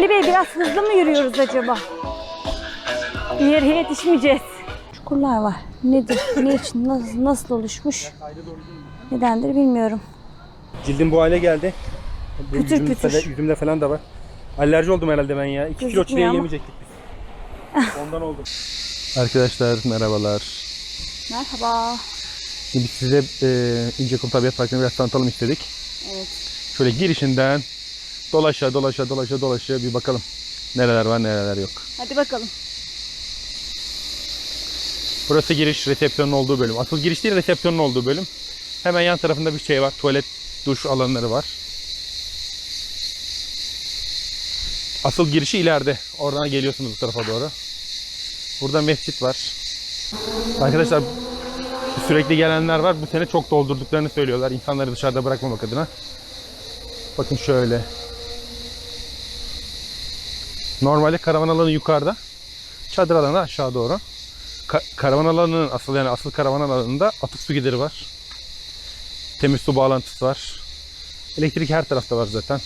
Ali Bey biraz hızlı mı yürüyoruz acaba? Bir yere yetişmeyeceğiz. Çukurlar var. Nedir? Ne için? Nasıl, nasıl oluşmuş? Nedendir bilmiyorum. Cildim bu hale geldi. Bu Pütür yüzümde pütür. Falan, yüzümde falan da var. Alerji oldum herhalde ben ya. 2 kilo çileği yemeyecektik biz. Ondan oldum. Arkadaşlar merhabalar. Merhaba. Şimdi size e, İncekum Tabiat Parkı'nı biraz tanıtalım istedik. Evet. Şöyle girişinden dolaşa dolaşa dolaşa dolaşa bir bakalım. Nereler var nereler yok. Hadi bakalım. Burası giriş resepsiyonun olduğu bölüm. Asıl giriş değil resepsiyonun olduğu bölüm. Hemen yan tarafında bir şey var. Tuvalet, duş alanları var. Asıl girişi ileride. Oradan geliyorsunuz bu tarafa doğru. Burada mescit var. Arkadaşlar sürekli gelenler var. Bu sene çok doldurduklarını söylüyorlar. İnsanları dışarıda bırakmamak adına. Bakın şöyle. Normalde karavan alanı yukarıda. Çadır alanı aşağı doğru. Ka- karavan alanının asıl yani asıl karavan alanında atık su gideri var. Temiz su bağlantısı var. Elektrik her tarafta var zaten.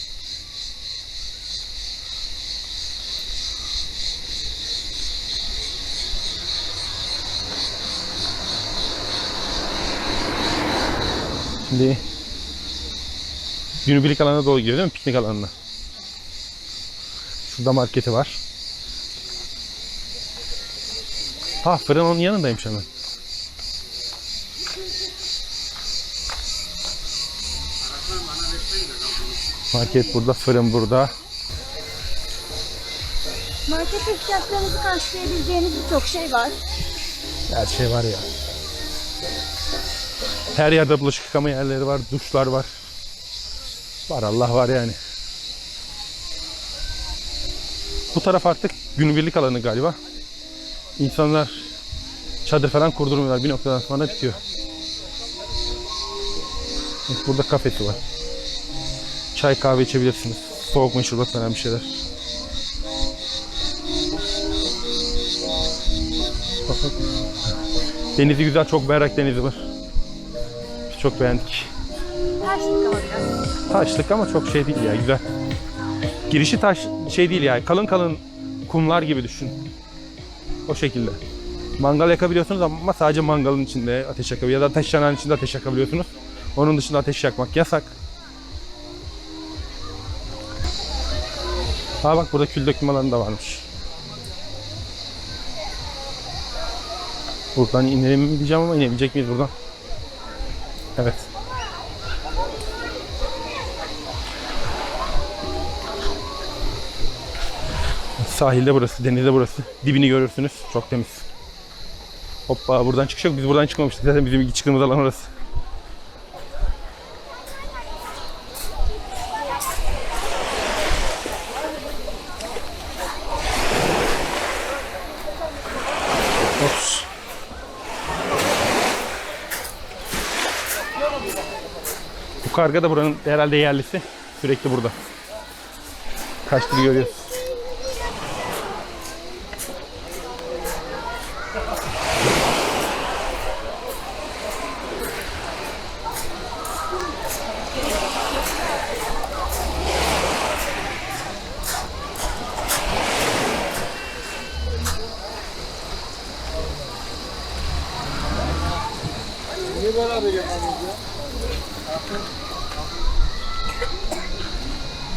Şimdi günübirlik alana doğru gidiyor değil mi? Piknik alanına. Şurada marketi var. Ha fırın onun yanındaymış hemen. Market burada, fırın burada. Market ihtiyaçlarınızı karşılayabileceğiniz birçok şey var. Her şey var ya. Her yerde bulaşık yıkama yerleri var, duşlar var. Var Allah var yani. Bu taraf artık günübirlik alanı galiba. İnsanlar çadır falan kurdurmuyorlar. Bir noktadan sonra bitiyor. Burada kafesi var. Çay kahve içebilirsiniz. Soğuk meşrubat falan bir şeyler. Denizi güzel, çok berrak denizi var. Biz çok beğendik. Taşlık ama biraz. Taşlık ama çok şey değil ya, güzel. Girişi taş şey değil ya, kalın kalın kumlar gibi düşün. O şekilde. Mangal yakabiliyorsunuz ama sadece mangalın içinde ateş yakabiliyorsunuz. Ya da ateş yanağın içinde ateş yakabiliyorsunuz. Onun dışında ateş yakmak yasak. Ha bak burada kül döküm alanı da varmış. Buradan inelim mi diyeceğim ama inebilecek miyiz buradan? Evet. Sahilde burası, denizde burası. Dibini görürsünüz. Çok temiz. Hoppa buradan çıkış yok. Biz buradan çıkmamıştık. Zaten bizim çıktığımız alan orası. Bu karga da buranın herhalde yerlisi. Sürekli burada. Kaçtığını görüyoruz.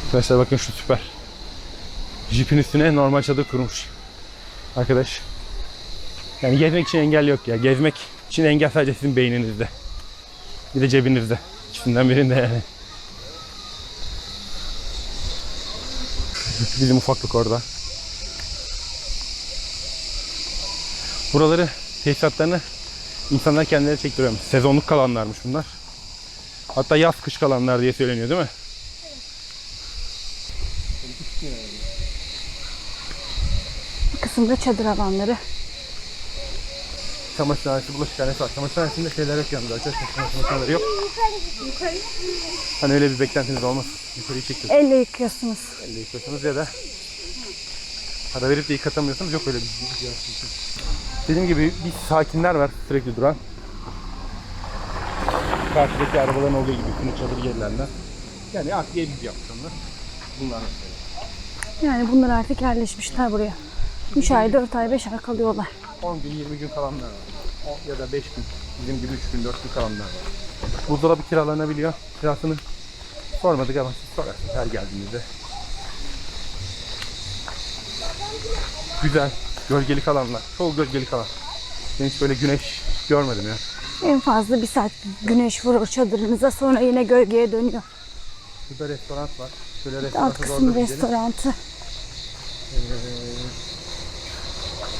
Arkadaşlar bakın şu süper. Jeep'in üstüne normal çadır kurmuş. Arkadaş. Yani gezmek için engel yok ya. Gezmek için engel sadece sizin beyninizde. Bir de cebinizde. İkisinden birinde yani. Bizim ufaklık orada. Buraları tesisatlarını insanlar kendileri çektiriyormuş. Sezonluk kalanlarmış bunlar. Hatta yaz kış kalanlar diye söyleniyor değil mi? Bu kısımda çadır alanları. Çamaşırhanesi, bulaşıkhanesi var. Çamaşırhanesinde şeyler yok yanında arkadaşlar. Çamaşır makineleri yok. Hani öyle bir beklentiniz olmaz. Yukarıyı çekiyorsunuz. Elle yıkıyorsunuz. Elle yıkıyorsunuz ya da para verip de yıkatamıyorsunuz. Yok öyle bir şey. Dediğim gibi bir sakinler var sürekli duran. Karşıdaki arabaların olduğu gibi üstüne çadır gerilenler. Yani akliye biz onlar. Bunlar mesela. Yani bunlar artık yerleşmişler buraya. 3 ay, 4 ay, 5 ay kalıyorlar. 10 gün 20 gün kalanlar var. O- Ya da 5 gün. Bizim gibi 3 gün 4 gün kalanlar var. Buzdolabı kiralanabiliyor. Kirasını sormadık ama siz sorarsınız her geldiğinizde. Güzel. Gölgelik alanlar. Çoğu gölgelik alan. Ben hiç böyle güneş görmedim ya. En fazla bir saat güneş vurur çadırınıza sonra yine gölgeye dönüyor. Burada restoran var. Şöyle Alt restoran kısım restorantı.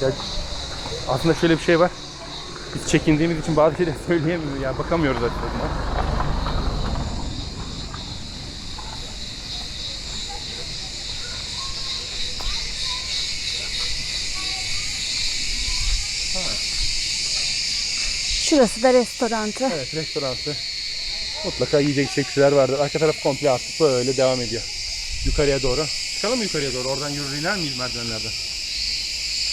Ya, aslında şöyle bir şey var. Biz çekindiğimiz için bazı şeyleri söyleyemiyoruz. Ya bakamıyoruz açıkçası. Şurası da restorantı. Evet restorantı. Mutlaka yiyecek içecek bir şeyler vardır. Arka taraf komple artık böyle devam ediyor. Yukarıya doğru. Çıkalım mı yukarıya doğru? Oradan yürür iner miyiz merdivenlerden?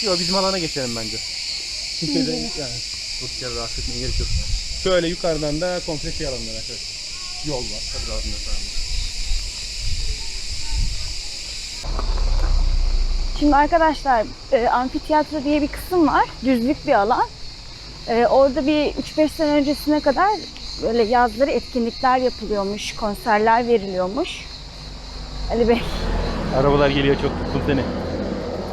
Yok bizim alana geçelim bence. Kimse de yani durduk yere rahatsız etmeye gerek yok. Şöyle yukarıdan da komple şey alanlar arkadaşlar. Yol var. Tabii altında falan. Şimdi arkadaşlar e, amfiteyatro diye bir kısım var. Düzlük bir alan. E, orada bir 3-5 sene öncesine kadar böyle yazları etkinlikler yapılıyormuş, konserler veriliyormuş. Ali Bey, Arabalar geliyor çok tuttum seni.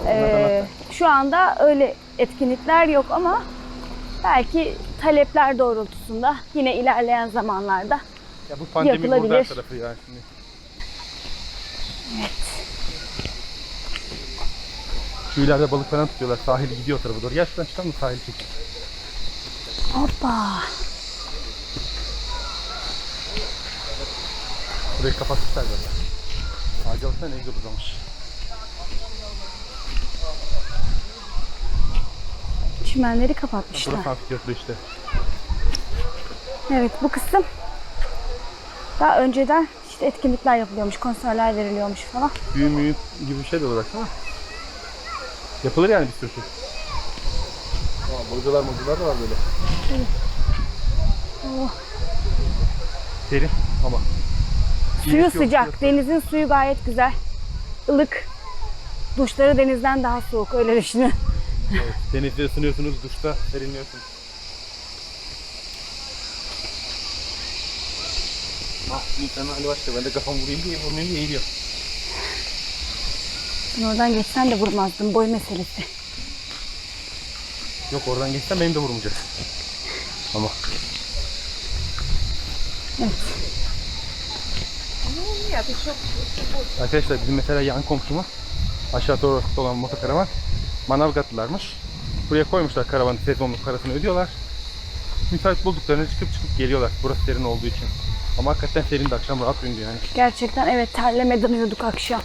e, şu anda öyle etkinlikler yok ama belki talepler doğrultusunda yine ilerleyen zamanlarda Ya bu pandemi Yapılabilir. tarafı ya şimdi. Şu ileride balık falan tutuyorlar. Sahil gidiyor o tarafa doğru. Şuradan çıkalım mı sahil çekin. Hoppa Burayı kapatmışlar zaten. Ağacı alsana ne güzel uzamış. çimenleri kapatmışlar. Burası amfiteyatro işte. Evet bu kısım daha önceden işte etkinlikler yapılıyormuş, konserler veriliyormuş falan. Düğün müğün gibi bir şey de olarak ama. Yapılır yani bir sürü şey. Aa, boycalar mocular da var böyle. Oh. Serin ama. Suyu yok, sıcak, yok. denizin suyu gayet güzel. Ilık. Duşları denizden daha soğuk öyle düşünün. Evet, denizde ısınıyorsunuz, duşta serinliyorsunuz. Ah, insanın hali başka. Ben de kafam vurayım diye diye eğiliyor. Ben oradan geçsen de vurmazdım boy meselesi. Yok oradan geçsem benim de vurmayacak. Ama Evet. arkadaşlar bizim mesela yan komşumuz aşağı doğru olan motokaravan Manavgatlılarmış. Buraya koymuşlar karavanı sezonluk parasını ödüyorlar. Müsait bulduklarını çıkıp çıkıp geliyorlar. Burası serin olduğu için. Ama hakikaten serindi akşam rahat gündü yani. Gerçekten evet terlemeden uyuduk akşam.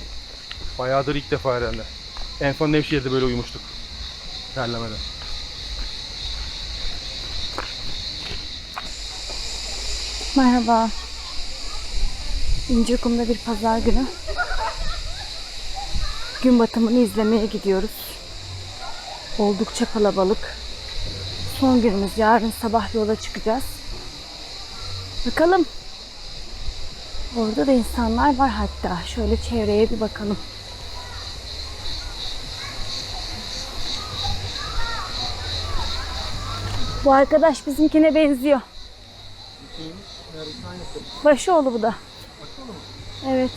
Bayağıdır ilk defa herhalde. En son Nevşehir'de böyle uyumuştuk. Terlemeden. Merhaba. İncekum'da bir pazar günü. Gün batımını izlemeye gidiyoruz. Oldukça kalabalık. Son günümüz yarın sabah yola çıkacağız. Bakalım. Orada da insanlar var hatta. Şöyle çevreye bir bakalım. Bu arkadaş bizimkine benziyor. Başoğlu bu da. Evet.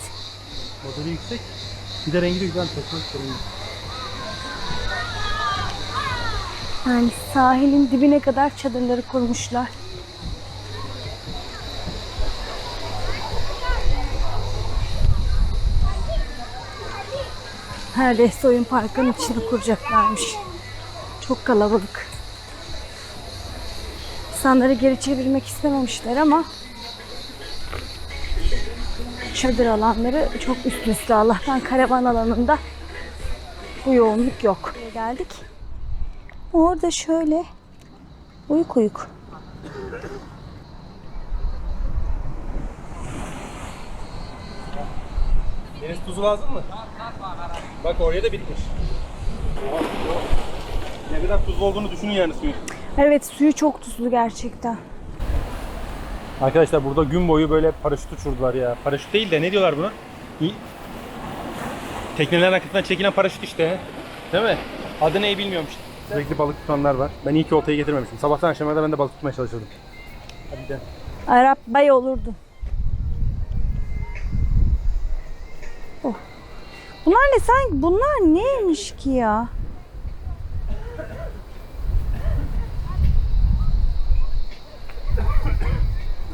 Modeli yüksek. Bir de rengi de güzel. Teknik rengi. Yani sahilin dibine kadar çadırları kurmuşlar. Neredeyse oyun parkının içine kuracaklarmış. Çok kalabalık. İnsanları geri çevirmek istememişler ama çadır alanları çok üst üste Allah'tan karavan alanında bu yoğunluk yok. Geldik. Orada şöyle uyuk uyuk. Deniz tuzu lazım mı? Bak oraya da bitmiş. Ne kadar tuzlu olduğunu düşünün yani suyun. Evet suyu çok tuzlu gerçekten. Arkadaşlar burada gün boyu böyle paraşüt uçurdular ya. Paraşüt değil de ne diyorlar buna? Teknelerin arkasından çekilen paraşüt işte. Değil mi? Adı neyi bilmiyorum işte. Sürekli balık tutanlar var. Ben iyi ki oltayı getirmemişim. Sabahtan akşama kadar ben de balık tutmaya çalışıyordum. Hadi gidelim. Arap bay olurdu. Oh. Bunlar ne sen? Bunlar neymiş ki ya?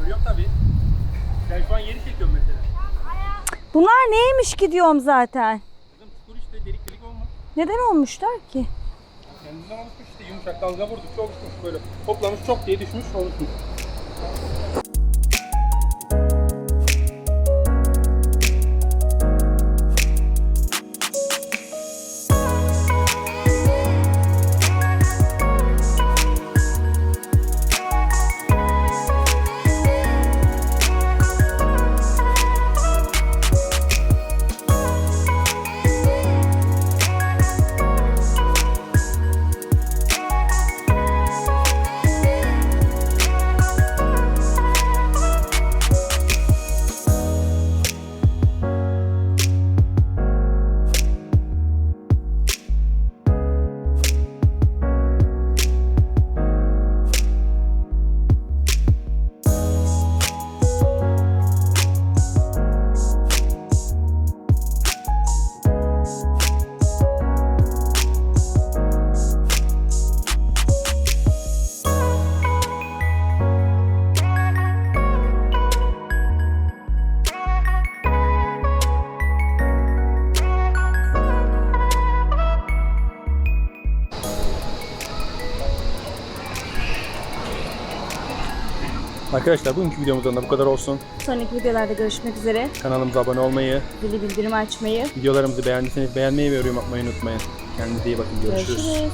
Görüyorum tabii. Sen şu an yeri çekiyorsun mesela. Bunlar neymiş ki diyorum zaten. Kızım çukur işte delik delik olmuş. Neden olmuşlar ki? Kendinden oluşmuş işte yumuşak dalga vurdukça oluşmuş böyle. Toplamış çok diye düşmüş oluşmuş. Arkadaşlar bugünkü videomuzdan da bu kadar olsun. Sonraki videolarda görüşmek üzere. Kanalımıza abone olmayı, Zili bildirim açmayı. videolarımızı beğendiyseniz beğenmeyi ve yorum yapmayı unutmayın. Kendinize iyi bakın. Görüşürüz. Görüşürüz.